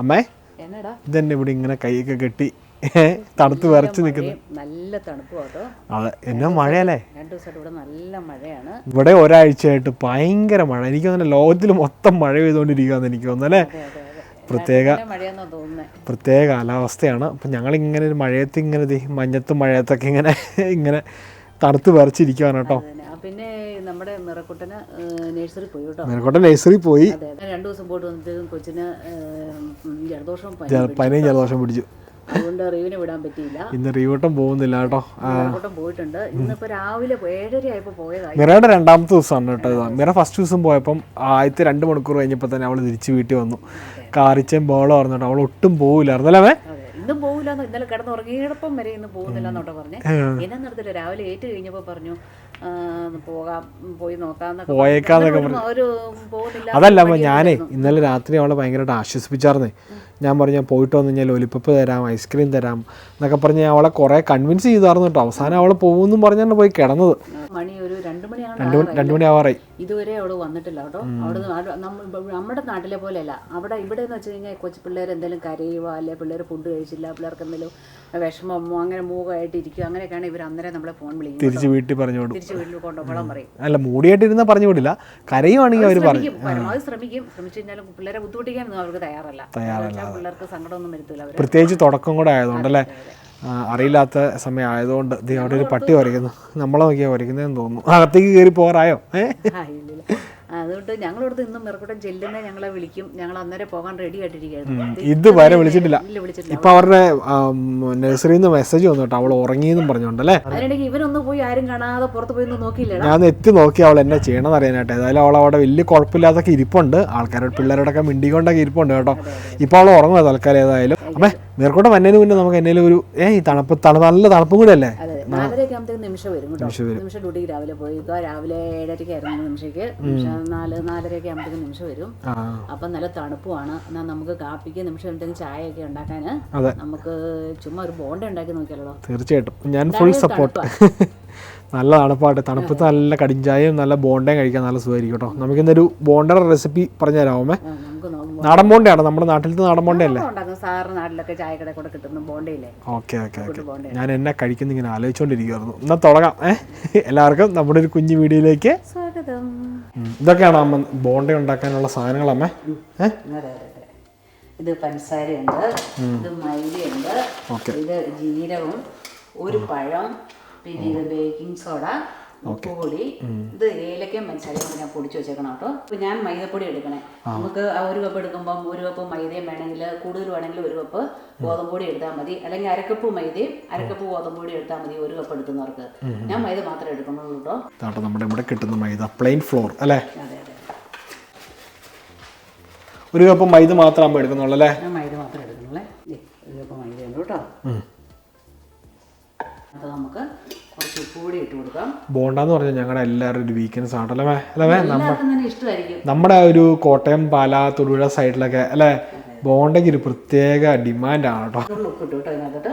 അമ്മേ ഇതന്നെ ഇവിടെ ഇങ്ങനെ കൈയൊക്കെ കെട്ടി തണുത്ത് വരച്ച് നിൽക്കുന്നു. നല്ല തണുപ്പ് അതെ? എന്നാ മഴയല്ലേ? രണ്ടു ദിവസമായിട്ട് ഇവിടെ നല്ല മഴയാണ്. ഇവിടെ ഒരാഴ്ചയായിട്ട് ഭയങ്കര മഴ. എനിക്ക് തന്നെ ലോകത്തിൽ മൊത്തം മഴ പെയ്തുകൊണ്ടിരിക്കുകയെന്ന് എനിക്ക് തോന്നുന്നു അല്ലേ? പ്രത്യേക പ്രത്യേക കാലാവസ്ഥയാണ്. അപ്പം ഞങ്ങളിങ്ങനെ ഒരു മഴയത്ത് ഇങ്ങനെ മഞ്ഞത്തും മഴയത്തൊക്കെ ഇങ്ങനെ ഇങ്ങനെ തണുത്ത് വിറച്ചിരിക്കുകയാണ് കേട്ടോ. പിന്നെ നമ്മുടെ മിറക്കുട്ടന് നഴ്സറി പോയി കേട്ടോ. മിറക്കുട്ടൻ നഴ്സറി പോയി. അതെ രണ്ടു ദിവസം പോയിട്ട് വന്നിട്ട് കൊച്ചിന് ജലദോഷം പനിയും ജലദോഷം പിടിച്ചു. അതുകൊണ്ട് റീവിന് വിടാൻ പറ്റിയില്ല. ഇന്ന് റീവട്ടം പോകുന്നില്ല കേട്ടോ. നിറക്കുട്ടൻ പോയിട്ടുണ്ട്. ഇന്നിപ്പോ രാവിലെ ഏഴര ആയപ്പോ പോയതായി. മിറയുടെ രണ്ടാമത്തെ ദിവസമാണ് കേട്ടോ മിറ ഫസ്റ്റ് ദിവസം പോയപ്പം ആദ്യത്തെ രണ്ട് മണിക്കൂർ കഴിഞ്ഞപ്പോൾ തന്നെ അവൾ തിരിച്ച് വീട്ടിൽ വന്നു. കാറിച്ചും ബോളം പറഞ്ഞിട്ട് അവൾ ഒട്ടും പോകില്ലായിരുന്നു അല്ലേ? ഇന്നും പോകില്ല ഇന്നലെ കിടന്നുറങ്ങിയപ്പം വരെ ഇന്ന് പോകുന്നില്ല എന്നോട്ടോ പറഞ്ഞേ എന്നെ നടത്തില്ല രാവിലെ ഏറ്റു കഴിഞ്ഞപ്പോ പറഞ്ഞു അതല്ല ഞാനേ ഇന്നലെ രാത്രി അവളെ ഭയങ്കരമായിട്ട് ആശ്വസിപ്പിച്ചായിരുന്നേ ഞാൻ പറഞ്ഞു ഞാൻ പോയിട്ട് വന്നു കഴിഞ്ഞാൽ ഒലിപ്പപ്പ് തരാം ഐസ്ക്രീം തരാം എന്നൊക്കെ പറഞ്ഞ് അവളെ കുറേ കൺവിൻസ് ചെയ്തായിരുന്നു കേട്ടോ. അവസാനം അവൾ പോകുമെന്നും പറഞ്ഞാണ് പോയി കിടന്നത്. മണി ഒരു രണ്ടു മണിയാണ് രണ്ട് മണി ആവാറായി ഇതുവരെ അവൾ വന്നിട്ടില്ല കേട്ടോ. അവിടെ നമ്മുടെ നാട്ടിലെ പോലെയല്ല. അവിടെ ഇവിടെ എന്ന് വെച്ച് കഴിഞ്ഞാൽ കൊച്ചു പിള്ളേർ എന്തെങ്കിലും കരയുക അല്ലെ പിള്ളേർ ഫുഡ് കഴിച്ചില്ല പിള്ളേർക്ക് എന്തെങ്കിലും വിഷമമോ അങ്ങനെ മൂകമായിട്ട് ഇരിക്കുക അങ്ങനെയൊക്കെയാണ് ഇവർ അന്നേരം നമ്മളെ ഫോൺ വിളിക്കും തിരിച്ച് വീട്ടിൽ പറഞ്ഞു വിടും. തിരിച്ച് വീട്ടിൽ കൊണ്ടുപോകണം പറയും. അല്ല മൂടിയായിട്ടിരുന്നാൽ പറഞ്ഞു വിടില്ല. കരയുവാണെങ്കിൽ അവർ പറയും. പരമാവധി ശ്രമിക്കും. ശ്രമിച്ചു കഴിഞ്ഞാലും പിള്ളേരെ ബുദ്ധിമുട്ടിക്കാനൊന്നും അവർക്ക് തയ്യാറല്ല. തയ്യാറല്ല, പിള്ളേർക്ക് സങ്കടമൊന്നും വരുത്തില്ല പ്രത്യേകിച്ച് തുടക്കം കൂടെ ആയതുകൊണ്ടല്ലേ ആ, അറിയില്ലാത്ത സമയം ആയതുകൊണ്ട് ദേ അവിടെ ഒരു പട്ടി വരയ്ക്കുന്നു. നമ്മളെ നോക്കിയാൽ വരയ്ക്കുന്നതെന്ന് തോന്നുന്നു. അകത്തേക്ക് കയറി പോറായോ ഏ? ആ, ഇല്ലില്ല. ആ, അതുകൊണ്ട് ഞങ്ങളോട് ഇന്നും മെറക്കൂട്ടം ചെല്ലുന്ന ഞങ്ങളെ വിളിക്കും. ഞങ്ങൾ അന്നേരം പോകാൻ റെഡി ആയിട്ടിരിക്കുകയായിരുന്നു ഇതുവരെ വിളിച്ചിട്ടില്ല. ഇപ്പൊ അവരുടെ നഴ്സറിയിൽ നിന്ന് മെസ്സേജ് വന്നു കേട്ടോ. അവൾ ഉറങ്ങിയെന്നും പറഞ്ഞോണ്ടല്ലേ അതിനിടയ്ക്ക് ഇവനൊന്നും പോയി ആരും കാണാതെ പുറത്ത് പോയി ഒന്നും നോക്കിയില്ലടാ. ഞാൻ എത്തി നോക്കി അവൾ എന്നെ ചെയ്യണമെന്ന് അറിയാനായിട്ട്. ഏതായാലും അവൾ അവിടെ വലിയ കുഴപ്പമില്ലാതൊക്കെ ഇരിപ്പുണ്ട്. ആൾക്കാരോട് പിള്ളേരോടൊക്കെ മിണ്ടിക്കൊണ്ടൊക്കെ ഇരിപ്പുണ്ട് കേട്ടോ. ഇപ്പൊ അവൾ ഉറങ്ങുക തൽക്കാലം ഏതായാലും. അമ്മേ നേർക്കോട്ടെ വന്നതിന് മുന്നേ നമുക്ക് എന്തെങ്കിലും ഒരു ഏ തണുപ്പ് തണു നല്ല തണുപ്പും കൂടെ അല്ലേ? നാലരയൊക്കെ ആകുമ്പോഴത്തേക്ക് നിമിഷം വരും കേട്ടോ. നിമിഷം ഡ്യൂട്ടിക്ക് രാവിലെ പോയി. രാവിലെ ഏഴരയ്ക്കായിരുന്നു നിമിഷയ്ക്ക്. നിമിഷം നാല് നാലരയൊക്കെ ആകുമ്പോഴത്തേക്ക് നിമിഷം വരും. അപ്പം നല്ല തണുപ്പുമാണ്. എന്നാൽ നമുക്ക് കാപ്പിക്ക് നിമിഷം എന്തെങ്കിലും ചായയൊക്കെ ഉണ്ടാക്കാൻ. നമുക്ക് ചുമ്മാ ഒരു ബോണ്ട ഉണ്ടാക്കി നോക്കിയാലോ? തീർച്ചയായിട്ടും. ഞാൻ ഫുൾ സപ്പോർട്ട് നല്ല തണുപ്പാട്ട് തണുപ്പത്ത് നല്ല കടിഞ്ചായയും നല്ല ബോണ്ടയും കഴിക്കാൻ നല്ല സുഖമായിരിക്കും കേട്ടോ. നമുക്ക് ഇന്നൊരു ബോണ്ടയുടെ റെസിപ്പി പറഞ്ഞു തരാമേ നമുക്ക് നാടൻ ബോണ്ടയാണ് നമ്മുടെ നാട്ടിലത്തെ നാടൻ ബോണ്ടയല്ലേ ഉണ്ടാക്കും നാട്ടിലൊക്കെ ചായക്കട കൂടെ കിട്ടുന്ന ബോണ്ടയില്ലേ ഓക്കെ ഓക്കെ ഓക്കെ. ഞാൻ എന്നെ കഴിക്കുന്ന ഇങ്ങനെ ആലോചിച്ചുകൊണ്ടിരിക്കുവായിരുന്നു എന്നാൽ തുടങ്ങാം ഏഹ് എല്ലാവർക്കും നമ്മുടെ ഒരു കുഞ്ഞു വീഡിയോയിലേക്ക് സ്വാഗതം. ഇതൊക്കെയാണ് അമ്മ ബോണ്ട ഉണ്ടാക്കാനുള്ള സാധനങ്ങൾ അമ്മ? ഇത് പഞ്ചസാരയുണ്ട് ഇത് മൈദയുണ്ട് ഇത് ജീരകവും ഒരു പഴം പിന്നെ ഇത് ബേക്കിംഗ് സോഡ ഉപ്പുപൊടി ഇത് ഏലക്കയും പഞ്ചസാരയും ഞാൻ പൊടിച്ചു വെച്ചേക്കണം കേട്ടോ. അപ്പൊ ഞാൻ മൈദപ്പൊടി എടുക്കണേ. നമുക്ക് ആ ഒരു കപ്പ് എടുക്കുമ്പോൾ ഒരു കപ്പ് മൈദയും വേണമെങ്കിൽ കൂടുതൽ വേണമെങ്കിൽ ഒരു കപ്പ് ഗോതമ്പൊടി എടുത്താൽ മതി. അല്ലെങ്കിൽ അരക്കപ്പ് മൈദയും അരക്കപ്പ് ഗോതമ്പൊടി എടുത്താൽ മതി ഒരു കപ്പ് എടുക്കുന്നവർക്ക്. ഞാൻ മൈദ മാത്രമേ എടുക്കുന്നുള്ളൂ കേട്ടോ. നമ്മുടെ ഇവിടെ കിട്ടുന്ന മൈദ. പ്ലെയിൻ ഫ്ലോർ അല്ലേ? അതെ അതെ ഒരു കപ്പ് മൈദ മാത്രം അമ്മ എടുക്കുന്നുള്ളൂ അല്ലേ? ഞാൻ മൈദ മാത്രം എടുക്കുന്നുള്ളേ. ഒരു കപ്പ് മൈദ ഉണ്ട് കേട്ടോ. അപ്പൊ നമുക്ക് ഉപ്പുപൊടി ഇട്ട് കൊടുക്കാം. ബോണ്ട എന്ന് പറഞ്ഞാൽ ഞങ്ങളുടെ എല്ലാവരും ഒരു വീക്കെൻഡ്സ് ആണല്ലോ അല്ലേ അല്ലേ ഇഷ്ടമായിരിക്കും. നമ്മുടെ ഒരു കോട്ടയം പാല തൊടുപുഴ സൈഡിലൊക്കെ അല്ലേ? ബോണ്ടയ്ക്ക് ഒരു പ്രത്യേക കേട്ടോ ഉള്ളു ഇട്ടു കേട്ടോ അതിനകത്തോട്ട്.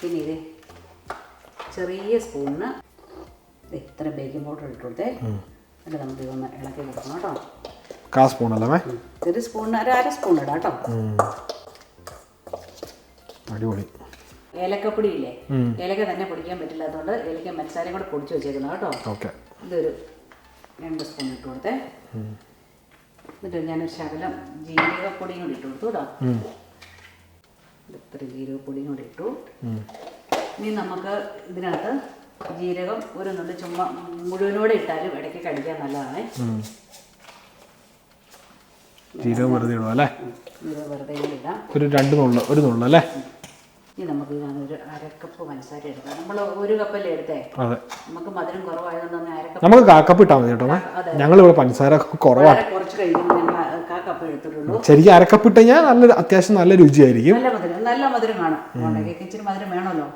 പിന്നെ ഇത് ചെറിയ സ്പൂണിന് ഇത്ര ബേക്കിംഗ് പൗഡർ ഇട്ട് കൊടുത്തേ. എന്നിട്ട് നമുക്ക് ഇതൊന്ന് ഇളക്കി കൊടുക്കണം കേട്ടോ കാ സ്പൂൺ അല്ലേ ചെറിയ ഒരു സ്പൂണിന് ഒരു അര സ്പൂൺ ഇടാം കേട്ടോ അടിപൊളി. ഏലക്കപ്പൊടി ഇല്ലേ ഏലക്ക തന്നെ പൊടിക്കാൻ പറ്റില്ല. അതുകൊണ്ട് ഏലക്ക മത്സാരം കൂടെ പൊടിച്ച് വെച്ചേക്കുന്നത് കേട്ടോ. ഓക്കെ. ഇതൊരു രണ്ട് സ്പൂൺ ഇട്ട് കൊടുത്തേ. എന്നിട്ട് ഞാനൊരു ശകലം ജീരകപ്പൊടിയും കൂടി ഇട്ട് കൊടുത്തു കേട്ടോ. ഇത്ര ജീരകപ്പൊടിയും കൂടി ഇട്ടു. ഇനി നമുക്ക് ഇതിനകത്ത് ജീരകം ഒരു നുള്ളി ചുമ്മാ മുഴുവനോടെ ഇട്ടാലും ഇടയ്ക്ക് കടിക്കാൻ നല്ലതാണ്. ജീരകം വെറുതെ ഇടും അല്ലേ? ജീരകം വെറുതെ ഇടാം. ഒരു രണ്ട് നുള്ളു ഒരു നുള്ളു അല്ലേ? ഇനി നമുക്ക് ഇതിനകത്ത് ഒരു അരക്കപ്പ് പഞ്ചസാര എടുക്കാം. നമ്മൾ ഒരു കപ്പല്ലേ എടുത്തേ? അതെ. നമുക്ക് മധുരം കുറവായതുകൊണ്ട് തന്നെ അരക്കപ്പ് നമുക്ക് കാക്കപ്പ് ഇട്ടാൽ മതി കേട്ടോ. ഞങ്ങൾ ഇവിടെ പഞ്ചസാര കുറവാണ് കുറച്ച് കഴിക്കുമ്പോൾ ഞങ്ങൾ കാ കപ്പ് എടുത്തിട്ടുള്ളൂ. ശരിക്കും അരക്കപ്പ് ഇട്ട് കഴിഞ്ഞാൽ നല്ല അത്യാവശ്യം നല്ല രുചിയായിരിക്കും. നല്ല മധുരം നല്ല മധുരം കാണും ഉണ്ടാക്കി ഇച്ചിരി മധുരം വേണമല്ലോ.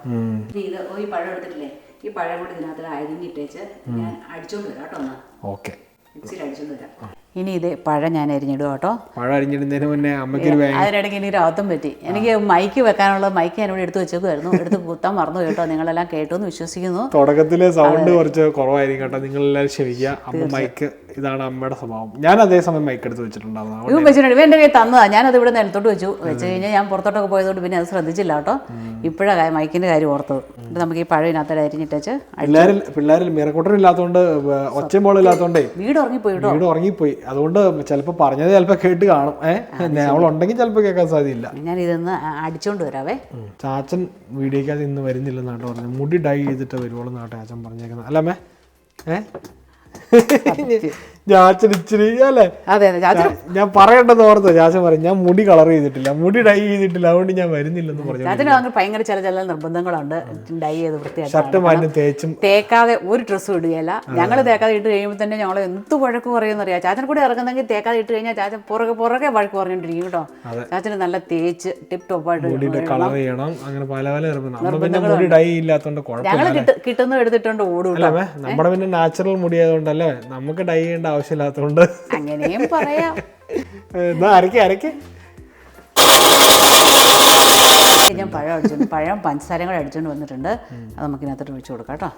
ഇനി ഇത് ഈ പഴം എടുത്തിട്ടില്ലേ? ഈ പഴം കൂടി ഇതിനകത്ത് അരിഞ്ഞിട്ടേച്ച് ഞാൻ അടിച്ചോണ്ട് വരാം കേട്ടോ ഒന്ന് ഓക്കെ. മിക്സിയിൽ അടിച്ചോണ്ട് വരാം. ഇനി ഇത് പഴ ഞാൻ അരിഞ്ഞിടും കേട്ടോ. പഴ അരിഞ്ഞിടുന്നതിന് മുന്നേ അമ്മയ്ക്ക് അതിനിടയ്ക്ക് എനിക്ക് അബദ്ധം പറ്റി. എനിക്ക് മൈക്ക് വെക്കാനുള്ള മൈക്ക് ഞാൻ ഇവിടെ എടുത്ത് വെച്ചേക്കുമായിരുന്നു എടുത്ത് കുത്താൻ മറന്നു കേട്ടോ. നിങ്ങളെല്ലാം കേട്ടു എന്ന് വിശ്വസിക്കുന്നു. തുടക്കത്തിലെ സൗണ്ട് കുറച്ച് കുറവായിരിക്കും കേട്ടോ. നിങ്ങളെല്ലാവരും ക്ഷമിക്കുക. അമ്മ മൈക്ക് ഇതാണ് അമ്മയുടെ സ്വഭാവം. ഞാൻ അതേസമയം മൈക്കെടുത്ത് വെച്ചിട്ടുണ്ടായിരുന്നു. ഇവൻ വെച്ചിട്ടുണ്ട്. ഇവൻ എന്റെ കയ്യിൽ തന്നതാ. ഞാനത് ഇവിടെ നിലത്തോട്ട് വെച്ചു. വെച്ച് കഴിഞ്ഞാൽ ഞാൻ പുറത്തോട്ടൊക്കെ പോയതുകൊണ്ട് പിന്നെ അത് ശ്രദ്ധിച്ചില്ല കേട്ടോ. ഇപ്പോഴാണ് മൈക്കിന്റെ കാര്യം ഓർത്തത്. എന്നിട്ട് നമുക്ക് ഈ പഴം ഇതിനകത്തോടെ അരിഞ്ഞിട്ടേച്ച് പിള്ളേരിൽ പിള്ളേരിൽ മിറക്കൂട്ടനില്ലാത്തതുകൊണ്ട് ഒച്ചയും ബോളില്ലാത്തതുകൊണ്ട് വീട് ഉറങ്ങിപ്പോയി കേട്ടോ. വീട് ഉറങ്ങിപ്പോയി. അതുകൊണ്ട് ചിലപ്പോൾ പറഞ്ഞത് ചിലപ്പോൾ കേട്ട് കാണും. ഏഹ് അവളുണ്ടെങ്കിൽ ചിലപ്പോൾ കേൾക്കാൻ സാധ്യതയില്ല. ഞാൻ ഇതൊന്ന് അടിച്ചോണ്ട് വരാവേ. ചാച്ചൻ വീഡിയോക്കകത്ത് ഇന്ന് വരുന്നില്ലെന്നാട്ടോ പറഞ്ഞത്. മുടി ഡൈ ചെയ്തിട്ട് വരുവോളെന്നാട്ടോ നാട്ടെ ചാച്ചൻ പറഞ്ഞേക്കുന്നത്. അല്ല അമ്മേ. 아, ചാച്ചൻ ഇച്ചിരി അല്ലേ? അതെ അതെ. ഞാൻ- പറയേണ്ടത് പറയണ്ടെന്ന് ഓർത്തോ? ചാച്ചൻ പറയും ഞാൻ മുടി കളർ ചെയ്തിട്ടില്ല. മുടി ഡൈ ചെയ്തിട്ടില്ല. അതുകൊണ്ട് ഞാൻ വരുന്നില്ലെന്ന് പറഞ്ഞു ചാച്ചന് അങ്ങനെ ഭയങ്കര ചില ചില നിർബന്ധങ്ങളുണ്ട്. ഡൈ ചെയ്ത് വൃത്തിയായിട്ട് ഷർട്ട് മാറ്റി തേച്ചും തേക്കാതെ ഒരു ഡ്രസ്സും ഇടുകയില്ല. ഞങ്ങൾ തേക്കാതെ ഇട്ട് കഴിയുമ്പോൾ തന്നെ ഞങ്ങൾ എന്ത് വഴക്ക് പറയുമെന്ന് അറിയാം ചാച്ചൻ കൂടെ ഇറങ്ങുന്നെങ്കിൽ തേക്കാതെ ഇട്ട് കഴിഞ്ഞാൽ ചാച്ചൻ പുറകെ പുറകെ വഴക്ക് പറഞ്ഞോണ്ടിരിക്കും കേട്ടോ. ചാച്ചന് നല്ല തേച്ച് ടിപ് ടോപ്പായിട്ട് കളർ ചെയ്യണം. അങ്ങനെ പല പല മുടി ഡൈ ഇല്ലാത്തതുകൊണ്ട് കുഴപ്പമില്ല ഞങ്ങൾ കിട്ടുന്നത് കിട്ടുന്ന എടുത്തിട്ടുണ്ട് ഓടും നമ്മുടെ പിന്നെ നാച്ചുറൽ മുടി ആയതുകൊണ്ടല്ലേ? നമുക്ക് ഡൈ ചെയ്യേണ്ട ആവശ്യമില്ലാത്തതുകൊണ്ട്. അങ്ങനെയും പറയാം. എന്നാ അരക്ക് അരക്ക്. ഞാൻ പഴം അടിച്ചോണ്ട് പഴം പഞ്ചസാരയും കൂടെ അടിച്ചോണ്ട് വന്നിട്ടുണ്ട്. അത് നമുക്ക് ഇതിനകത്തോട്ട് ഒഴിച്ചു കൊടുക്കാം കേട്ടോ.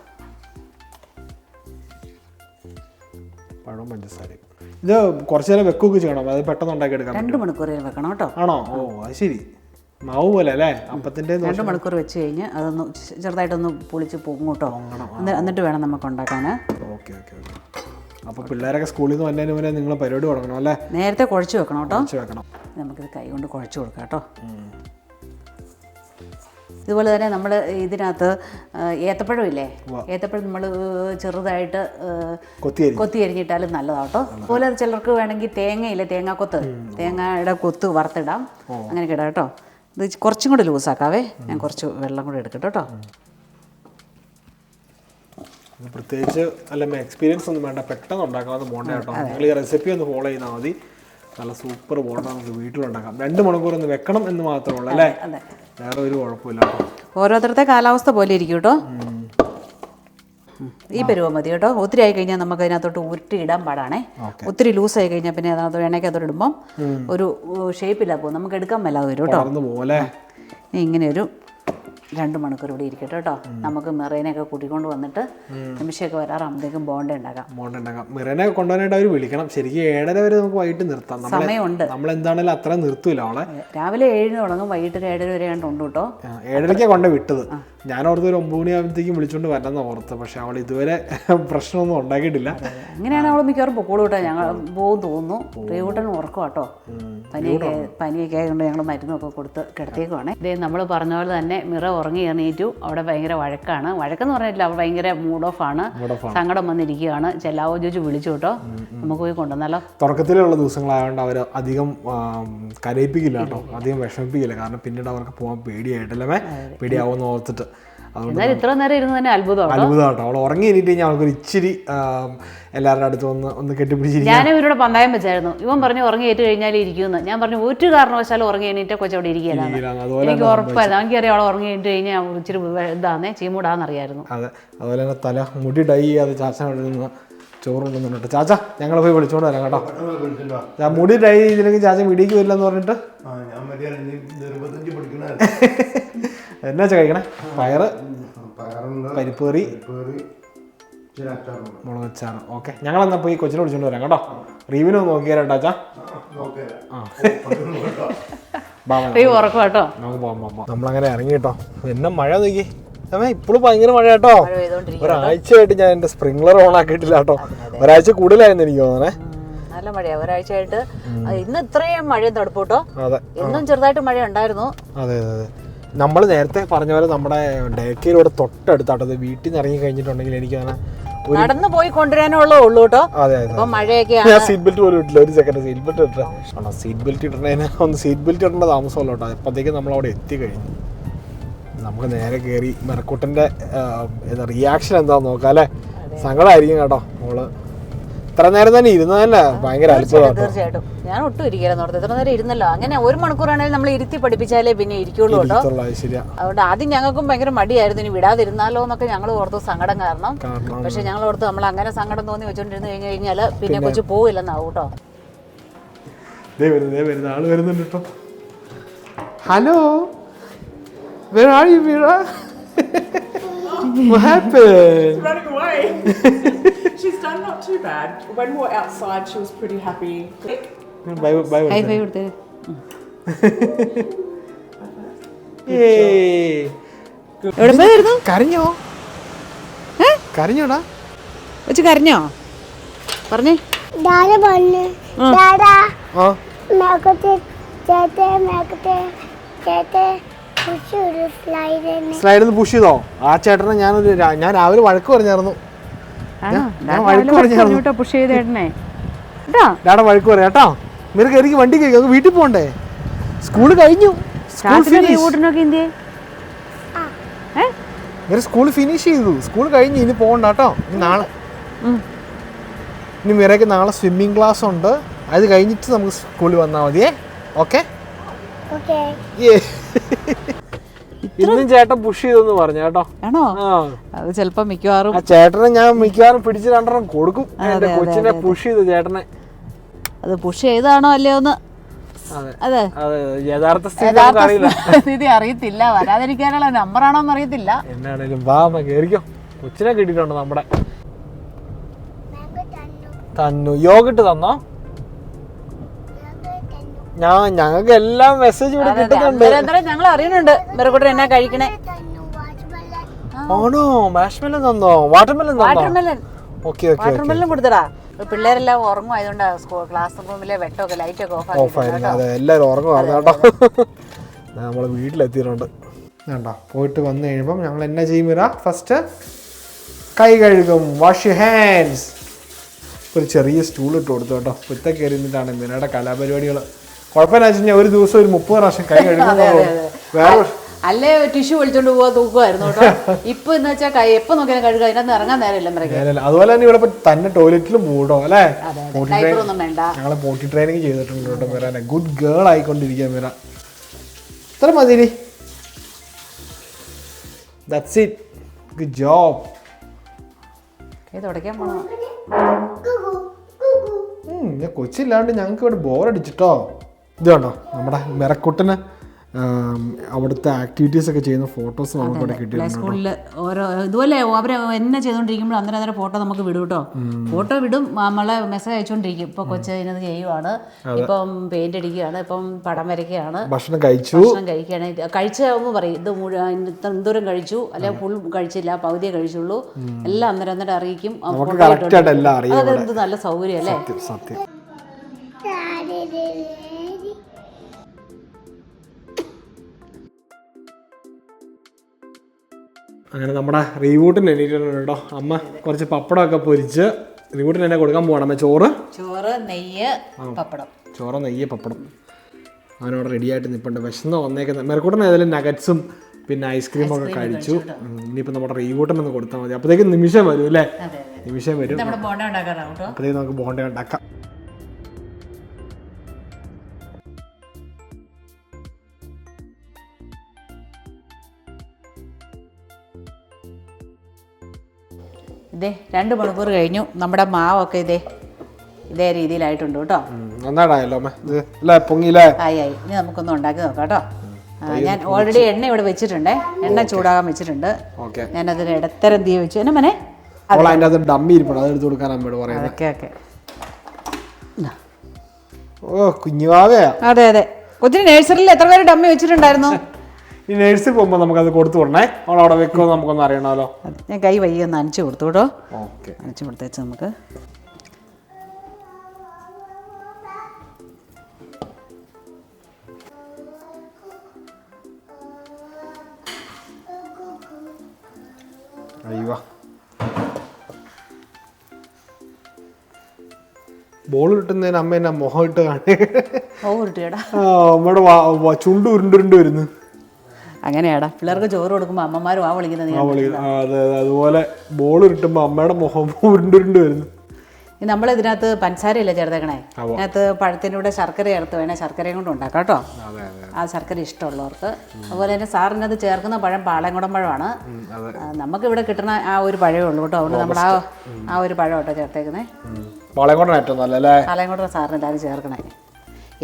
പഴം പഞ്ചസാര ഇത് കുറച്ചു നേരം വെക്കുകയൊക്കെ ചെയ്യണം. അത് പെട്ടെന്ന് ഉണ്ടാക്കി എടുക്കാം രണ്ട് മണിക്കൂർ വെക്കണം കേട്ടോ. ആണോ? ഓ അത് ശരി. മാവ് പോലെ അല്ലേ? അപ്പത്തിന്റെ രണ്ട് മണിക്കൂർ വെച്ച് കഴിഞ്ഞ് അതൊന്ന് ചെറുതായിട്ടൊന്ന് പൊളിച്ച് പോകും കേട്ടോ. എന്നിട്ട് വേണം നമുക്ക് ഉണ്ടാക്കാൻ ഓക്കെ ഓക്കെ ഓക്കെ. അപ്പൊ പിള്ളേരൊക്കെ സ്കൂളിൽ നിന്ന് വന്നതിന് മുന്നേ നിങ്ങൾ പരിപാടി തുടങ്ങണം അല്ലേ? നേരത്തെ കുഴച്ച് വെക്കണം കേട്ടോ. കുഴച്ച് വെക്കണം. നമുക്കിത് കൈ കൊണ്ട് കുഴച്ച് കൊടുക്കാം കേട്ടോ. ഇതുപോലെ തന്നെ നമ്മൾ ഇതിനകത്ത് ഏത്തപ്പഴം ഇല്ലേ? ഏത്തപ്പഴം നമ്മൾ ചെറുതായിട്ട് കൊത്തി കൊത്തി അരിഞ്ഞിട്ടാലും നല്ലതാണ് കേട്ടോ. അതുപോലെ ചിലർക്ക് വേണമെങ്കിൽ തേങ്ങയില്ലേ തേങ്ങാക്കൊത്ത് തേങ്ങയുടെ കൊത്ത് വറുത്തിടാം. അങ്ങനെയൊക്കെ ഇടാം കേട്ടോ. ഇത് കുറച്ചും കൂടി ലൂസാക്കാവേ. ഞാൻ കുറച്ച് വെള്ളം കൂടി എടുക്കട്ടോ കേട്ടോ. പ്രത്യേകിച്ച് അല്ല എക്സ്പീരിയൻസ് ഒന്നും വേണ്ട. പെട്ടെന്ന് ഉണ്ടാക്കാവുന്ന ബോണ്ട കേട്ടോ നിങ്ങൾ ഈ റെസിപ്പി ഒന്ന് ഫോളോ ചെയ്താൽ മതി. നല്ല സൂപ്പർ ബോണ്ട നമുക്ക് വീട്ടിലുണ്ടാക്കാം രണ്ട് മണിക്കൂർ ഒന്ന് വെക്കണം എന്ന് മാത്രമേ ഉള്ളൂ അല്ലേ? വേറെ ഒരു കുഴപ്പമില്ല ഓരോരുത്തരുടെ കാലാവസ്ഥ പോലെ ഇരിക്കും കേട്ടോ. ഈ പരുവ മതി കേട്ടോ. ഒത്തിരി ആയി കഴിഞ്ഞാൽ നമുക്ക് അതിനകത്തോട്ട് ഉരുട്ടി ഇടാൻ പാടാണേ ഒത്തിരി ലൂസ് ആയി കഴിഞ്ഞാൽ പിന്നെ അതിനകത്ത് എണ്ണയ്ക്കകത്തോട്ട് ഇടുമ്പം ഒരു ഷേപ്പില്ല പോകും. നമുക്ക് എടുക്കാൻ മേലാതെ വരും കേട്ടോ. ഇങ്ങനെ ഒരു രണ്ട് മണിക്കൂർ ഇവിടെ ഇരിക്കട്ടെ കേട്ടോ. നമുക്ക് മെറേനൊക്കെ കൂട്ടിക്കൊണ്ട് വന്നിട്ട് നിമിഷമൊക്കെ വരാറാകുമ്പോഴത്തേക്കും ബോണ്ട ഉണ്ടാക്കാം. ബോണ്ട ഉണ്ടാക്കാം. മെറേനെ കൊണ്ടുപോകാനായിട്ട് അവർ വിളിക്കണം. ശരിക്കും ഏഴര വരെ നമുക്ക് വൈകിട്ട് നിർത്താം. സമയമുണ്ട്. നമ്മൾ എന്താണെങ്കിലും അത്ര നിർത്തൂല അവളെ. രാവിലെ ഏഴിന് തുടങ്ങും. വൈകിട്ട് ഏഴര വരെ കണ്ട് ഉണ്ട് കേട്ടോ. ഏഴരയ്ക്ക് കൊണ്ട് വിട്ടത്. ഞാൻ ഓർത്ത് ഒരു ഒമ്പത് മണിയാകുമ്പോഴത്തേക്കും വിളിച്ചോണ്ട് വരണമെന്ന് ഓർത്ത്. പക്ഷെ അവൾ ഇതുവരെ പ്രശ്നമൊന്നും ഉണ്ടാക്കിയിട്ടില്ല. അങ്ങനെയാണ് അവൾ മിക്കവാറും പൊക്കോളൂ കേട്ടോ. ഞങ്ങൾ പോകും തോന്നുന്നു. റീവൂട്ടൻ ഉറക്കും കേട്ടോ. പനിയൊക്കെ പനിയൊക്കെ ആയതുകൊണ്ട് ഞങ്ങൾ മരുന്നൊക്കെ കൊടുത്ത് കിടത്തേക്കുവാണ് ഇതേ നമ്മൾ പറഞ്ഞ പോലെ തന്നെ മിറ ഉറങ്ങി എണീറ്റു. അവിടെ ഭയങ്കര വഴക്കാണ്. വഴക്കെന്ന് പറഞ്ഞിട്ടില്ല അവിടെ ഭയങ്കര മൂഡ് ഓഫ് ആണ്. സങ്കടം വന്നിരിക്കുകയാണ്. ചെല്ലാവോ ചോദിച്ചു വിളിച്ചു കേട്ടോ. നമുക്ക് പോയി കൊണ്ടുവന്നാലോ? തുടക്കത്തിലുള്ള ദിവസങ്ങളായതുകൊണ്ട് അവർ അധികം കരയിപ്പിക്കില്ല കേട്ടോ. അധികം വിഷമിപ്പിക്കില്ല. കാരണം പിന്നീട് അവർക്ക് പോകാൻ പേടിയായിട്ടല്ലേ പേടിയാവുമെന്ന് ഓർത്തിട്ട്. അതുകൊണ്ട് എന്നാലും ഇത്ര നേരം ഇരുന്ന് തന്നെ അത്ഭുതമാണ്? അത്ഭുതം കേട്ടോ അവൾ ഉറങ്ങി എണീറ്റ് കഴിഞ്ഞാൽ അവൾക്ക് ഇച്ചിരി എല്ലാവരുടെ അടുത്ത് ഒന്ന് ഒന്ന് കെട്ടിപ്പിടിച്ചിരിക്കും. ഞാൻ ഇവരോട് പന്തായം വെച്ചായിരുന്നു. ഇവൻ പറഞ്ഞു ഉറങ്ങി ഏറ്റു കഴിഞ്ഞാൽ ഇരിക്കുമെന്ന് ഞാൻ പറഞ്ഞു ഒരു കാരണവശാലും ഉറങ്ങി എണീറ്റ കൊച്ചവിടെ ഇരിക്കുകയാണ് എനിക്ക് ഉറപ്പായിരുന്നു എനിക്കറിയാം അവൾ ഉറങ്ങി എണീറ്റ് കഴിഞ്ഞാൽ ഇച്ചിരി ഇതാന്നേ ചീമൂടാന്നറിയായിരുന്നു. അതെ അതുപോലെ തന്നെ തല മുടി ഡൈ ചെയ്യാതെ ചാച്ചൻ അവിടെ നിന്ന് ചോറുണ്ടെന്നുണ്ട് ചാച്ച ഞങ്ങൾ പോയി വിളിച്ചോണ്ട് വരാം കേട്ടോ. ആ, മുടി ഡൈ ചെയ്തില്ലെങ്കിൽ ചാച്ച മിടിക്ക് വരില്ലെന്ന് പറഞ്ഞിട്ട്? എന്നാ വെച്ചാ കഴിക്കണേ? പയറ് പരിപ്പ് കറി മുളക് അച്ചാറ്. ഓക്കെ ഞങ്ങൾ എന്നാ പോയി കൊച്ചിനെ വിളിച്ചോണ്ട് വരാം കേട്ടോ. റീവിനെ ഒന്ന് കേട്ടോ നമുക്ക് പോവാം നമ്മളങ്ങനെ ഇറങ്ങി കേട്ടോ. എന്നെ മഴ നോക്കി. അമ്മ ഇപ്പോഴും ഭയങ്കര മഴ കേട്ടോ. ഒരാഴ്ചയായിട്ട് ഞാൻ എന്റെ സ്പ്രിംഗ്ലർ ഓൺ ആക്കിയിട്ടില്ല കേട്ടോ. ഒരാഴ്ച കൂടുതലായിരുന്നു എനിക്ക് തോന്നണേ. നല്ല മഴയാ. ഒരാഴ്ചയായിട്ട് ഇന്ന് ഇത്രയും മഴയും തണുപ്പ് കേട്ടോ. അതെ. ഇന്നും ചെറുതായിട്ട് മഴ ഉണ്ടായിരുന്നു അതെ അതെ. നമ്മൾ നേരത്തെ പറഞ്ഞ പോലെ നമ്മുടെ ഡേക്കയിലൂടെ തൊട്ടടുത്താട്ടത് വീട്ടിൽ നിന്ന് ഇറങ്ങി കഴിഞ്ഞിട്ടുണ്ടെങ്കിൽ എനിക്ക് അങ്ങനെ നടന്നു പോയി കൊണ്ടുവരാനുള്ളൂ ഉള്ളൂ കേട്ടോ. അതെ മഴയൊക്കെ ഞാൻ സീറ്റ് ബെൽറ്റ് പോലും ഇട്ടില്ല ഒരു സെക്കൻഡ് സീറ്റ് ബെൽറ്റ് ഇട്ട സീറ്റ് ബെൽറ്റ് ഇടണേന് ഒന്ന് സീറ്റ് ബെൽറ്റ് ഇടേണ്ട താമസമല്ലോ കേട്ടോ. അപ്പോഴത്തേക്ക് നമ്മൾ അവിടെ എത്തി കഴിഞ്ഞു. നമുക്ക് നേരെ കയറി മെറക്കൂട്ടന്റെ റിയാക്ഷൻ എന്താന്ന് നോക്കാം അല്ലേ? സങ്കടമായിരിക്കും കേട്ടോ നമ്മൾ ഇത്ര നേരം തന്നെ ഇരുന്നതല്ലേ? ഭയങ്കര അത്ഭുതം തീർച്ചയായിട്ടും. ഞാൻ ഒട്ടും ഇരിക്കില്ല ഓർത്ത് എത്ര നേരം ഇരുന്നല്ലോ. അങ്ങനെ ഒരു മണിക്കൂറാണെങ്കിൽ നമ്മൾ ഇരുത്തി പഠിപ്പിച്ചാലേ പിന്നെ ഇരിക്കുള്ളൂ കേട്ടോ. അതുകൊണ്ട് ആദ്യം ഞങ്ങൾക്കും ഭയങ്കര മടിയായിരുന്നു. ഇനി വിടാതിരുന്നാലോ എന്നൊക്കെ ഞങ്ങൾ ഓർത്തു സങ്കടം കാരണം. പക്ഷെ ഞങ്ങൾ ഓർത്ത് നമ്മൾ അങ്ങനെ സങ്കടം തോന്നി വെച്ചോണ്ടിരുന്ന് കഴിഞ്ഞു കഴിഞ്ഞാൽ പിന്നെ കൊച്ചു പോവില്ലെന്നാവും ആൾ വരുന്നുണ്ട് കേട്ടോ. Hello? Where are you, Mira? What happened? running away. Yeah, not too bad. When we were outside, she was pretty happy. Bye bye high five കൊടുത്തേ എവിടെ പോയിരുന്നു കരഞ്ഞോ? കരഞ്ഞോടാ. വെച്ച് കരഞ്ഞോ? പറഞ്ഞേ. ഡാഡ പറഞ്ഞു ഡാഡാ ആ. മേക്കത്തെ ചേത്തെ മേക്കത്തെ ചേത്തെ ഒരു സ്ലൈഡിന് സ്ലൈഡിൽ നിന്ന് പുഷ് ചെയ്തോ? ആ ചേട്ടനെ ഞാനൊരു രാ- ഞാൻ രാവിലെ വഴക്ക് പറഞ്ഞായിരുന്നു. പുഷ് ചെയ്ത് ഏട്ടനെ. കേട്ടോ ഡാഡ വഴക്ക് പറയാം കേട്ടോ. നിനക്ക് എനിക്ക് വണ്ടി കഴിക്കും. വീട്ടിൽ പോകണ്ടേ സ്കൂൾ കഴിഞ്ഞു. സ്കൂൾ ഫിനിഷ് ചെയ്തു. സ്കൂൾ കഴിഞ്ഞ് ഇനി പോകണ്ട കേട്ടോ. നാളെ. ഇനി മിറയ്ക്ക് നാളെ സ്വിമ്മിങ് ക്ലാസ് ഉണ്ട്. അത് കഴിഞ്ഞിട്ട് നമുക്ക് സ്കൂളിൽ വന്നാൽ മതിയേ. ഓക്കെ ഓക്കെ ഇന്നും ചേട്ടൻ പുഷ് ചെയ്തെന്ന് പറഞ്ഞു കേട്ടോ. ആണോ? അത് ചിലപ്പോ മിക്കവാറും ചേട്ടനെ ഞാൻ മിക്കവാറും പിടിച്ച് രണ്ടെണ്ണം കൊടുക്കും. എന്റെ കൊച്ചിനെ പുഷ് ചെയ്തു ചേട്ടനെ. അത് പുഷ് ചെയ്താണോ അല്ലയോ എന്ന്? അതെ. യഥാർത്ഥ സ്ഥിതി സ്ഥിതി അറിയത്തില്ല. വരാതിരിക്കാനുള്ള നമ്പറാണോ എന്ന് അറിയത്തില്ല. എന്നാണേലും വാ അമ്മ കേറിക്കോ. കൊച്ചിനെ കിട്ടിയിട്ടുണ്ടോ നമ്മുടെ. തന്നു. യോഗട്ട് തന്നോ? ഞാൻ ഞങ്ങൾക്ക് എല്ലാം മെസ്സേജ് ഇവിടെ കിട്ടുന്നുണ്ട്. ഞങ്ങൾ അറിയുന്നുണ്ട്. മെറുകുട്ടൻ എന്നാ കഴിക്കണേ? ആണോ? മാഷ്മെല്ലൻ തന്നോ? Watermelon watermelon okay okay watermelon കൊടുത്തടാ. പിള്ളേരെല്ലാം ഉറങ്ങും ആയതുകൊണ്ട് സ്കൂൾ ക്ലാസ് റൂമിലെ വെട്ടമൊക്കെ ലൈറ്റൊക്കെ ഓഫ് ഓഫ് ആയിരുന്നു. അതെ എല്ലാവരും ഉറങ്ങുമായിരുന്നു കേട്ടോ. നമ്മൾ വീട്ടിലെത്തിയിട്ടുണ്ട്. വേണ്ട പോയിട്ട് വന്നു കഴിയുമ്പം ഞങ്ങൾ എന്നാ ചെയ്യും ഫസ്റ്റ് കൈ കഴുകും വാഷ് യു ഹാൻഡ്സ് ഒരു ചെറിയ സ്റ്റൂൾ ഇട്ട് കൊടുത്തു കേട്ടോ. പുത്ത കയറി നിന്നിട്ടാണ് മിനയുടെ കലാപരിപാടികൾ കുഴപ്പമില്ല ഒരു ദിവസം ഒരു മുപ്പത് പ്രാവശ്യം കൈ കഴുകുന്നുള്ളൂ വേറെ അല്ലേ ടിഷ്യൂ വിളിച്ചോണ്ട് പോവാ തൂക്കുമായിരുന്നു കേട്ടോ. ഇപ്പൊ എന്ന് വെച്ചാൽ കൈ എപ്പോ നോക്കിയാലും കഴുകുക അതിനകത്ത് ഇറങ്ങാൻ നേരമില്ല. അതുപോലെ തന്നെ ഇവിടെ തന്നെ ടോയ്ലറ്റിലും മൂടോ അല്ലേ? ഞങ്ങളെ പോട്ടി ട്രെയിനിങ് ചെയ്തിട്ടുണ്ട് കേട്ടോ ഗുഡ് ഗേൾ ആയിക്കൊണ്ടിരിക്കാൻ വരാം ഇത്ര മതി ദാറ്റ്സ് ഇറ്റ് ഗുഡ് ജോബ് തുടയ്ക്കാൻ പോണോ? കൊച്ചില്ലാണ്ട് ഞങ്ങൾക്ക് ഇവിടെ ബോറടിച്ചിട്ടോ ഇത് കണ്ടോ? നമ്മുടെ മെറക്കുട്ടന് അവിടുത്തെ ആക്ടിവിറ്റീസ് ഒക്കെ ചെയ്യുന്ന ഫോട്ടോസ് നമുക്ക് ഇവിടെ കിട്ടിയിട്ടുണ്ട് സ്കൂളിൽ ഓരോ ഇതുപോലെ അവരെ എന്നെ ചെയ്തുകൊണ്ടിരിക്കുമ്പോൾ അന്നേരം അന്നേരം ഫോട്ടോ നമുക്ക് വിടും കേട്ടോ. ഫോട്ടോ വിടും നമ്മളെ മെസ്സേജ് അയച്ചുകൊണ്ടിരിക്കും ഇപ്പൊ കൊച്ചു ഇതിനത് ചെയ്യുവാണ് ഇപ്പം പെയിന്റ് അടിക്കുകയാണ് ഇപ്പം പടം വരയ്ക്കുകയാണ്. ഭക്ഷണം കഴിച്ചു. ഭക്ഷണം കഴിക്കുകയാണ്. കഴിച്ചാകുമ്പോൾ പറയും ഇത് മുഴുവൻ ഇത്ര എന്തോരം കഴിച്ചു. അല്ലെ ഫുൾ കഴിച്ചില്ല പകുതിയെ കഴിച്ചുള്ളൂ. എല്ലാം അന്നേരം അന്നേരം അറിയിക്കും. അതൊക്കെ നല്ല സൗകര്യം അല്ലേ സത്യം. അങ്ങനെ നമ്മുടെ റീവൂട്ടിന് എണീറ്റിട്ടുണ്ട് കേട്ടോ. അമ്മ കുറച്ച് പപ്പടമൊക്കെ പൊരിച്ച് റീവൂട്ടിന് എന്നെ കൊടുക്കാൻ പോകണം അമ്മ ചോറ്? ചോറ് നെയ്യ് പപ്പടം. ചോറ് നെയ്യ് പപ്പടം. അവനോട് റെഡി ആയിട്ട് നിൽപ്പുണ്ട് വിശന്ന് വന്നേക്കുന്നത് മെറക്കൂട്ടൻ ഏതായാലും നഗറ്റ്സും പിന്നെ ഐസ്ക്രീമും ഒക്കെ കഴിച്ചു. ഇനിയിപ്പോൾ നമ്മുടെ റീവൂട്ടിന് ഒന്ന് കൊടുത്താൽ മതി. അപ്പോഴത്തേക്ക് നിമിഷം വരും അല്ലേ? നിമിഷം വരും. അപ്പോഴത്തേക്ക് നമുക്ക് ബോണ്ട ഉണ്ടാക്കാം. ഇതേ രണ്ട് മണിക്കൂർ കഴിഞ്ഞു. നമ്മുടെ മാവൊക്കെ ഇതേ ഇതേ രീതിയിലായിട്ടുണ്ട് കേട്ടോ. നന്നായിട്ടായല്ലോ പൊങ്ങിയില്ലേ? ആയി ആയി. ഇനി നമുക്കൊന്ന് ഉണ്ടാക്കി നോക്കാം കേട്ടോ. ഞാൻ ഓൾറെഡി എണ്ണ ഇവിടെ വെച്ചിട്ടുണ്ട്. എണ്ണ ചൂടാകാൻ വെച്ചിട്ടുണ്ട്. ഞാൻ ഞാനതിൽ ഇടത്തരം തീ വെച്ചു. എന്നെ മനെ? അതെ അതെ. കൊച്ചിന് നഴ്സറിയിൽ എത്ര പേര് ഡമ്മി വെച്ചിട്ടുണ്ടായിരുന്നു? ഈ നേഴ്സിൽ പോകുമ്പോൾ നമുക്കത് കൊടുത്തു വിടണേ. അവൾ അവിടെ വെക്കുമോ നമുക്കൊന്ന് അറിയണമല്ലോ. അത് ഞാൻ കൈ വയ്യ ഒന്ന് അനച്ചു കൊടുത്തു കേട്ടോ. ഓക്കെ. അനച്ചു കൊടുത്തേച്ച് നമുക്ക്. അയ്യോ. ബോൾ കിട്ടുന്നതിന് അമ്മ എന്നെ മുഖം ഇട്ട് കാണേ. ഓ ഉരുട്ടിയടാ അമ്മയുടെ ചുണ്ട് ഉരുണ്ടുരുണ്ട് വരുന്നു. അങ്ങനെയാടാ. പിള്ളേർക്ക് ചോറ് കൊടുക്കുമ്പോൾ അമ്മമാരും ആ വിളിക്കുന്നത് അതെ അതെ. അതുപോലെ ബോൾ കിട്ടുമ്പോൾ അമ്മയുടെ മുഖം ഉരുണ്ടുരുണ്ട് വരുന്നു. നമ്മൾ ഇതിനകത്ത് പഞ്ചസാരയില്ല ചേർത്തേക്കണേ? അതിനകത്ത് പഴത്തിന്റെ കൂടെ ശർക്കര ചേർത്ത് വേണേൽ ശർക്കരയും കൊണ്ട് ഉണ്ടാക്കാം കേട്ടോ. അതെ അതെ. ആ ശർക്കര ഇഷ്ടമുള്ളവർക്ക്. അതുപോലെ തന്നെ സാറിനത് ചേർക്കുന്ന പഴം പാളയംകുടം പഴമാണ് നമുക്ക് ഇവിടെ കിട്ടുന്ന ആ ഒരു പഴമേ ഉള്ളൂ കേട്ടോ. അതുകൊണ്ട് നമ്മൾ ആ ആ ഒരു പഴം കേട്ടോ ചേർത്തേക്കുന്നേ പാളയംകുടം ഏറ്റവും നല്ല പാളയംകുടം സാറിന് എല്ലാവരും ചേർക്കണേ.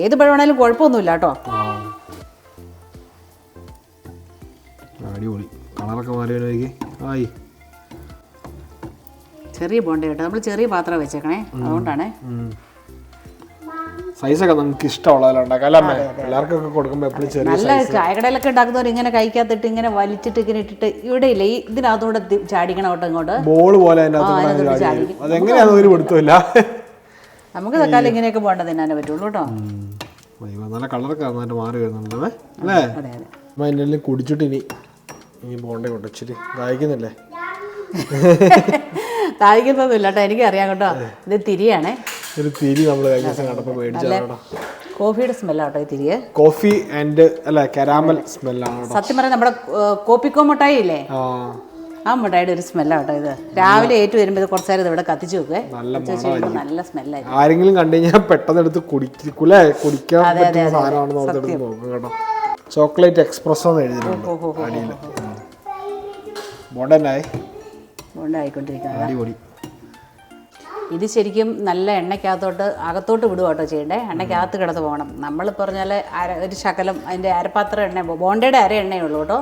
ഏത് പഴമാണേലും കുഴപ്പമൊന്നുമില്ല കേട്ടോ. കളറൊക്കെ മാറി വരുന്നേക്ക് ആയി. ചെറിയ ബോണ്ട കേട്ടോ. നമ്മൾ ചെറിയ പാത്രം വെച്ചേക്കണേ. അതുകൊണ്ടാണ്. സൈസൊക്കെ നമുക്ക് ഇഷ്ടമുള്ളതെല്ലാം ഉണ്ടാക്കാം അല്ലേ പിള്ളേർക്കൊക്കെ കൊടുക്കുമ്പോൾ എപ്പോഴും ചെറിയ നല്ല ചായക്കടയിലൊക്കെ ഉണ്ടാക്കുന്നവർ ഇങ്ങനെ കഴിക്കാത്തിട്ട് ഇങ്ങനെ വലിച്ചിട്ട് ഇങ്ങനെ ഇട്ടിട്ട് ഇവിടെ ഇല്ല. ഈ ഇതിനകത്തൂടെ ചാടിക്കണം അങ്ങോട്ട് ഇങ്ങോട്ട്. ബോൾ പോലെ അതിന്റെ. അതെങ്ങനെയാണെന്ന് ഒരു പിടുത്തമില്ല. നമുക്ക് തക്കാലം ഇങ്ങനെയൊക്കെ പോകേണ്ട തിന്നാനേ പറ്റുള്ളൂ കേട്ടോ. നല്ല കളറൊക്കെ നന്നായിട്ട് മാറി വരുന്നുണ്ടേ. അല്ലേ അതെ അതെ. കുടിച്ചിട്ട് ഇനി ഇനി ബോണ്ടേ കൊണ്ട് ഇച്ചിരി ദാഹിക്കുന്നില്ലേ? താഴ്ക്കുന്നൊന്നുമില്ല കേട്ടോ എനിക്കറിയാം കേട്ടോ. ഇത് തിരിയാണേ. ഒരു തിരി നമ്മൾ കഴിഞ്ഞ ദിവസം കണ്ടപ്പോൾ മേടിച്ചാണോ കോഫിയുടെ സ്മെല്ലാട്ടോ ഈ തിരിയെ. കോഫി ആൻഡ് അല്ല കരാമൽ സ്മെല്ലാണ് സത്യം പറഞ്ഞാൽ നമ്മുടെ കോപ്പിക്കോ മിഠായി ഇല്ലേ ആ മിഠായിയുടെ ഒരു സ്മെല്ലാണ് കേട്ടോ ഇത്. രാവിലെ ഏറ്റു വരുമ്പോൾ ഇത് കുറച്ച് നേരം ഇത് ഇവിടെ കത്തിച്ച് വെക്കേ നല്ല നല്ല സ്മെല്ലായി ആരെങ്കിലും കണ്ടു കഴിഞ്ഞാൽ പെട്ടെന്ന് എടുത്ത് കുടിക്കൂലേ കുടിക്കാൻ പറ്റുന്ന സാധനമാണെന്ന് ഓർത്തെടുത്ത് നോക്കും കേട്ടോ. ചോക്ലേറ്റ് എക്സ്പ്രസ് എന്ന് എഴുതിയിട്ടുണ്ട് ബോണ്ടനായി ബോണ്ടായിക്കൊണ്ടിരിക്കുന്നത് അടിപൊളി. ഇത് ശരിക്കും നല്ല എണ്ണയ്ക്കകത്തോട്ട് അകത്തോട്ട് വിടുക കേട്ടോ ചെയ്യണ്ടേ. എണ്ണയ്ക്കകത്ത് കിടന്ന് പോകണം. നമ്മൾ പറഞ്ഞാൽ അര ഒരു ശകലം അതിന്റെ അരപ്പാത്രം എണ്ണ ബോണ്ടയുടെ അര എണ്ണയേ ഉള്ളൂ കേട്ടോ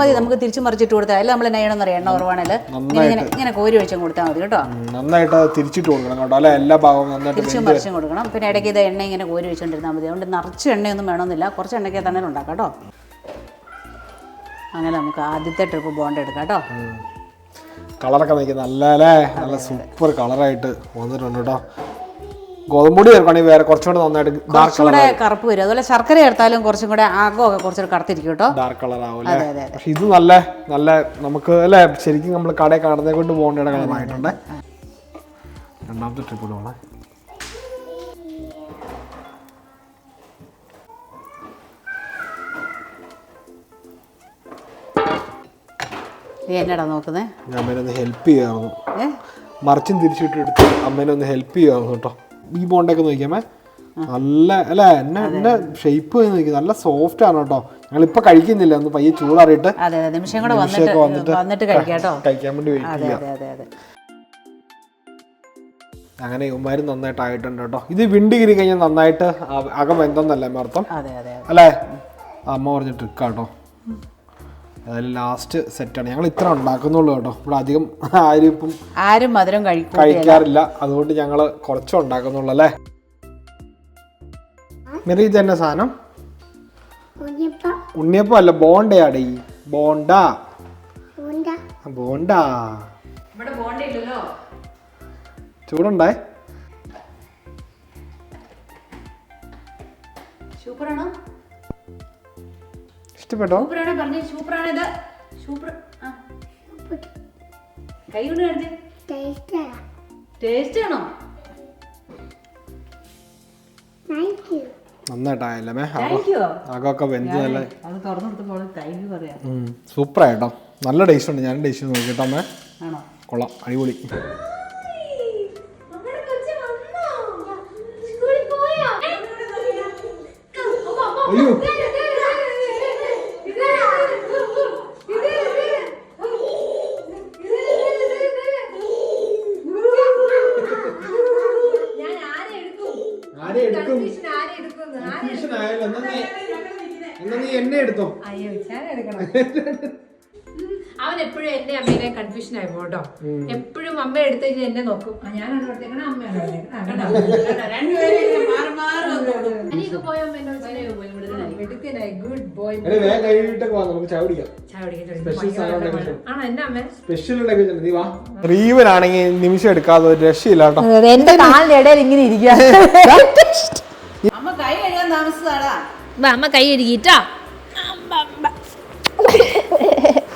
മതി നമുക്ക് തിരിച്ചു മറിച്ചിട്ട് കൊടുത്താൽ അതിൽ നമ്മൾ എന്നാ ചെയ്യണമെന്ന് അറിയാം എണ്ണ കുറവാണെങ്കിൽ ഇങ്ങനെ ഇങ്ങനെ കോരി ഒഴിച്ചും കൊടുത്താൽ മതി കേട്ടോ. നന്നായിട്ട് തിരിച്ചിട്ട് കൊടുക്കണം കേട്ടോ. അല്ലെ? എല്ലാ ഭാഗവും നന്നായിട്ട് തിരിച്ചും മറിച്ചും കൊടുക്കണം. പിന്നെ ഇടയ്ക്ക് ഇത് എണ്ണ ഇങ്ങനെ കോരി വെച്ചുകൊണ്ടിരുന്നാൽ മതി. അതുകൊണ്ട് നിറച്ച് എണ്ണയൊന്നും വേണമെന്നില്ല. കുറച്ച് എണ്ണയ്ക്ക് തന്നെ ഉണ്ടാക്കാം കേട്ടോ. അങ്ങനെ നമുക്ക് ആദ്യത്തെ ട്രിപ്പ് ബോണ്ട് എടുക്കാം കേട്ടോ കളറൊക്കെ നോക്കി നല്ല അല്ലേ നല്ല സൂപ്പർ കളറായിട്ട് വന്നിട്ടുണ്ട് കേട്ടോ ഗോതമ്പൊടി ചേർക്കുകയാണെങ്കിൽ വേറെ കുറച്ചുകൂടെ നന്നായിട്ട് ഡാർക്ക് കറുപ്പ് വരും. അതുപോലെ ശർക്കര ചേർത്താലും കുറച്ചും കൂടെ ആകമൊക്കെ കുറച്ചുകൂടെ കറുത്തിരിക്കും കേട്ടോ ഡാർക്ക് കളർ ആവും പക്ഷെ ഇത് നല്ല നല്ല നമുക്ക് അല്ലേ? ശരിക്കും നമ്മൾ കടയിൽ കാണുന്നതിനെ കൊണ്ട് പോകേണ്ട കളറായിട്ടുണ്ട് രണ്ടാമത്തെ ട്രിപ്പ് പോകണേ നീ എന്നടാ നോക്കുന്നേ? അമ്മേനെ ഒന്ന് ഹെൽപ്പ് ചെയ്യാമായിരുന്നു ഏ? മറിച്ചും തിരിച്ചിട്ട് എടുത്ത് അമ്മേനെ ഒന്ന് ഹെൽപ്പ് ചെയ്യാമായിരുന്നു കേട്ടോ? ഈ ബോണ്ടൊക്കെ നോക്കിയാമേ നല്ല അല്ലെ എന്നെ എന്നെ ഷേപ്പ് നോക്കി നല്ല സോഫ്റ്റ് ആണ് കേട്ടോ. ഞങ്ങൾ ഇപ്പൊ കഴിക്കുന്നില്ല. ഒന്ന് പയ്യെ ചൂടാറിയിട്ട്. അതെ അതെ നിമിഷം കൂടെ വന്നിട്ട് നിമിഷമൊക്കെ വന്നിട്ട് വന്നിട്ട് കഴിക്കാം കേട്ടോ. കഴിക്കാൻ വേണ്ടി വെയിറ്റ് അതെ ചെയ്യാം. അതെ അതെ അതെ. അങ്ങനെ ഇവന്മാരും നന്നായിട്ട് ആയിട്ടുണ്ട് കേട്ടോ. ഇത് വിണ്ടി കീറി കഴിഞ്ഞാൽ നന്നായിട്ട് അകം വെന്തെന്നല്ലേ അമ്മ അർത്ഥം? അല്ലേ? അമ്മ പറഞ്ഞ ട്രിക്കാട്ടോ അതായത് ലാസ്റ്റ് സെറ്റാണ് ഞങ്ങൾ ഇത്ര ഉണ്ടാക്കുന്നുള്ളൂ കേട്ടോ. ഇവിടെ അധികം ആരും ഇപ്പം ആരും മധുരം കഴിക്കും കഴിക്കാറില്ല. അതുകൊണ്ട് ഞങ്ങൾ കുറച്ച് ഉണ്ടാക്കുന്നുള്ളൂ അല്ലേ? മിറി ഇത് തന്നെ സാധനം? ഉണ്ണിയപ്പം. അല്ല അല്ല ബോണ്ടയാടേ. ബോണ്ട. ഉണ്ട ബോണ്ട. ഇവിടെ പോകണ്ടില്ലല്ലോ ചൂടുണ്ടേ സൂപ്പറാണോ യു നന്നായിട്ടായല്ലേ വെന്ത് നല്ല സൂപ്പറായിട്ടോ ടേസ്റ്റ് ഉണ്ട്. ഞാൻ ടേസ്റ്റ് നോക്കിട്ടോ അമ്മേ കൊള്ളാം. അടിപൊളി. അയ്യോ. പോട്ടോ എപ്പോഴും അമ്മ എടുത്തു കഴിഞ്ഞാൽ എന്നെ നോക്കും. ഞാനാണ് എടുത്തേക്കണേ അമ്മയാണ് എടുത്തേക്കണേ. ആ, കണ്ടോ? അനിയൊക്കെ പോയ അമ്മ എന്നോട് എടുക്കാനായി ഗുഡ് ബോയ്. ആണോ എന്നെ അമ്മ? നിമിഷം എടുക്കാതെ ഒരു രക്ഷയില്ല കേട്ടോ. എന്റെ കാലിന്റെ ഇടയിൽ ഇങ്ങനെ ഇരിക്കുക. അമ്മ കൈ കഴുകാൻ താമസിച്ചതാടാ. അമ്മ കൈ കഴുകിട്ടാ.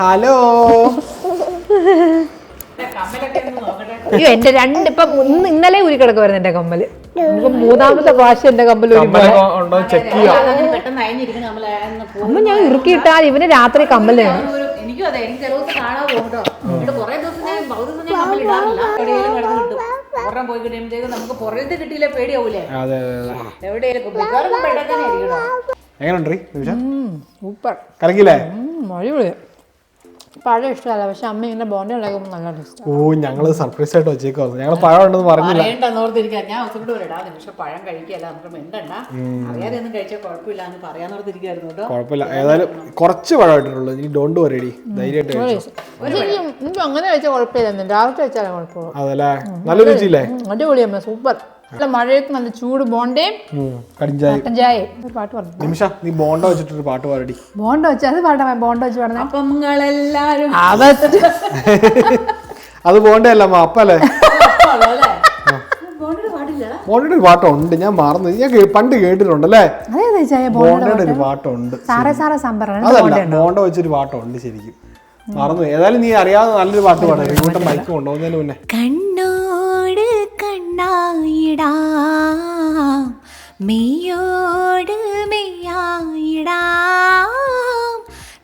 ഹലോ. അയ്യോ എന്റെ രണ്ട് ഇപ്പൊ ഇന്ന് ഇന്നലെ ഉരി വരുന്ന എന്റെ കമ്മൽ. ഇപ്പൊ മൂന്നാമത്തെ പ്രാവശ്യം എന്റെ കമ്മൽ ഉണ്ടോ? ചെക്ക് ചെയ്യാം. അമ്മ ഞാൻ ഇറുക്കിയിട്ടാൽ ഇവന് രാത്രി കമ്മലാണ് എനിക്കും അതെ എനിക്ക് ചില ദിവസം കാണാതെ പോകും കേട്ടോ എന്നിട്ട് കുറെ ദിവസം ഞാൻ പകുതി ദിവസം ഞാൻ കമ്മൽ ഇടാറില്ല. എവിടെയെങ്കിലും കിടന്ന് കിട്ടും. പുറം പോയി കഴിയുമ്പോഴത്തേക്കും നമുക്ക് പുറത്ത് കിട്ടിയില്ല പേടിയാവൂലേ? അതെ അതെ അതെ. എവിടെയെങ്കിലും പെട്ടെന്ന് ആയിരിക്കും സൂപ്പർ. കലക്കില്ലേ അടിപൊളി പഴം ഇഷ്ടമല്ല പക്ഷെ അമ്മ ഇങ്ങനെ ബോണ്ട ഉണ്ടാക്കുമ്പോൾ നല്ല ടേസ്റ്റ് ഓ ഞങ്ങൾ സർപ്രൈസ് ആയിട്ട് വെച്ചേക്കുവായിരുന്നു. ഞങ്ങൾ പഴം ഉണ്ടെന്ന് പറഞ്ഞില്ല. പറയണ്ടെന്ന് ഓർത്തിരിക്കാൻ ഞാൻ ഒത്തുകൂടെ വരടാ പക്ഷെ പഴം കഴിക്കല്ല നമുക്ക് മിണ്ടണ്ട. അറിയാതെ ഒന്നും കഴിച്ചാൽ കുഴപ്പമില്ല എന്ന് പറയാന്നോർത്തിരിക്കുവായിരുന്നു കേട്ടോ. കുഴപ്പമില്ല. ഏതായാലും കുറച്ച് പഴം ഇട്ടിട്ടുള്ളൂ. ഇനി ഡോണ്ട് വരടി ധൈര്യമായിട്ട്. എനിക്ക് അങ്ങനെ കഴിച്ചാൽ കുഴപ്പമില്ല. രാവിലെ കഴിച്ചാലും കുഴപ്പമില്ല അതല്ലേ? നല്ല രുചിയില്ലേ? അടിപൊളിയമ്മ സൂപ്പർ. നല്ല മഴയത്ത് നല്ല ചൂട് ബോണ്ടേം. ഉം, കടിഞ്ചായി. ഒരു പാട്ട് പറഞ്ഞു നിമിഷ നീ ബോണ്ട വെച്ചിട്ടൊരു പാട്ട് പാടി ബോണ്ട വെച്ച് അത് പാടാ ബോണ്ട വെച്ച് പാടുന്ന അപ്പം നിങ്ങളെല്ലാരും അത് ബോണ്ടയല്ല അപ്പല്ലേ? ബോണ്ടിയുടെ ബോണ്ടയുടെ ഒരു പാട്ടുണ്ട് ഞാൻ മറന്നു. ഞാൻ പണ്ട് കേട്ടിട്ടുണ്ട് അല്ലേ ബോണ്ടയുടെ ഒരു പാട്ടുണ്ട്. സാറേ സാറേ സാമ്പാറാണ് അതല്ല ബോണ്ട വെച്ചൊരു പാട്ടുണ്ട് ശരിക്കും. മറന്നു. ഏതായാലും നീ അറിയാതെ നല്ലൊരു പാട്ട് പാടാം. റിമോട്ടം ബൈക്ക് കൊണ്ടുപോകുന്നതിന് മുന്നേ. കണ്ണോട് കണ്ണായിടാം മെയ്യോട് മെയ്യായിടാം.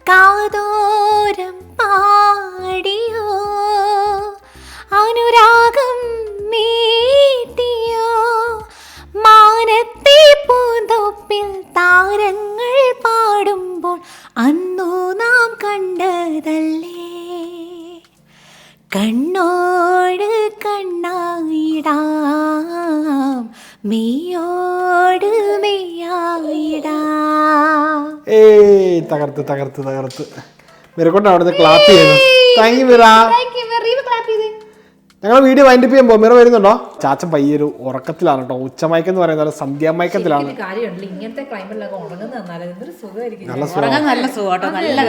കാതോരം പാടിയോ. അനുരാഗം മീട്ടിയോ മാനത്തെ പൂന്തോപ്പിൽ താരങ്ങൾ പാടുമ്പോൾ അന്നു നാം കണ്ടതല്ലേ? കണ്ണോട് കണ്ണായിടാം. മെയ്യോട്. മെയ്യായിടാം ഏയ് തകർത്ത് തകർത്ത് തകർത്ത്. മിറക്കൊണ്ട് അവിടുന്ന് ക്ലാപ്പ് ചെയ്യുന്നു താങ്ക് യു മിറ ഞങ്ങൾ വീഡിയോ വൈൻഡ് വൈൻഡപ്പ് ചെയ്യുമ്പോൾ മിറ വരുന്നുണ്ടോ? ചാച്ചൻ പയ്യൊരു ഉറക്കത്തിലാണ് കേട്ടോ. ഉച്ചമയക്കം എന്ന് പറയുന്നത് സന്ധ്യാമയക്കത്തിലാണ്. നല്ല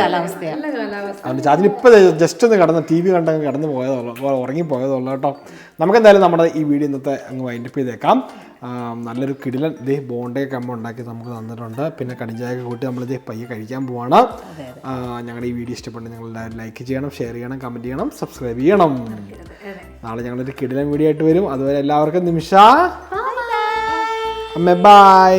കാലാവസ്ഥയാണ് നല്ല കാലാവസ്ഥ അതുകൊണ്ട് ചാച്ചൻ ഇപ്പം ജസ്റ്റ് ഒന്ന് കടന്ന് ടി വി കണ്ടങ്ങ് കടന്ന് പോയതുള്ളൂ ഉറങ്ങി പോയതുള്ളൂ കേട്ടോ. നമുക്ക് എന്തായാലും നമ്മുടെ ഈ വീഡിയോ ഇന്നത്തെ അങ്ങ് വൈൻഡപ്പ് ചെയ്തേക്കാം. നല്ലൊരു കിടിലൻ ഇതേ ബോണ്ടയൊക്കെ അമ്മ ഉണ്ടാക്കി നമുക്ക് തന്നിട്ടുണ്ട്. പിന്നെ കടിഞ്ചായൊക്കെ കൂട്ടി നമ്മളിത് പയ്യെ കഴിക്കാൻ പോവാണ്. ഞങ്ങളുടെ ഈ വീഡിയോ ഇഷ്ടപ്പെട്ട് നിങ്ങൾ എല്ലാവരും ലൈക്ക് ചെയ്യണം ഷെയർ ചെയ്യണം കമന്റ് ചെയ്യണം. സബ്സ്ക്രൈബ് ചെയ്യണം നാളെ ഞങ്ങളൊരു കിടിലൻ വീഡിയോ ആയിട്ട് വരും. അതുവരെ എല്ലാവർക്കും നിമിഷ അമ്മ ബൈ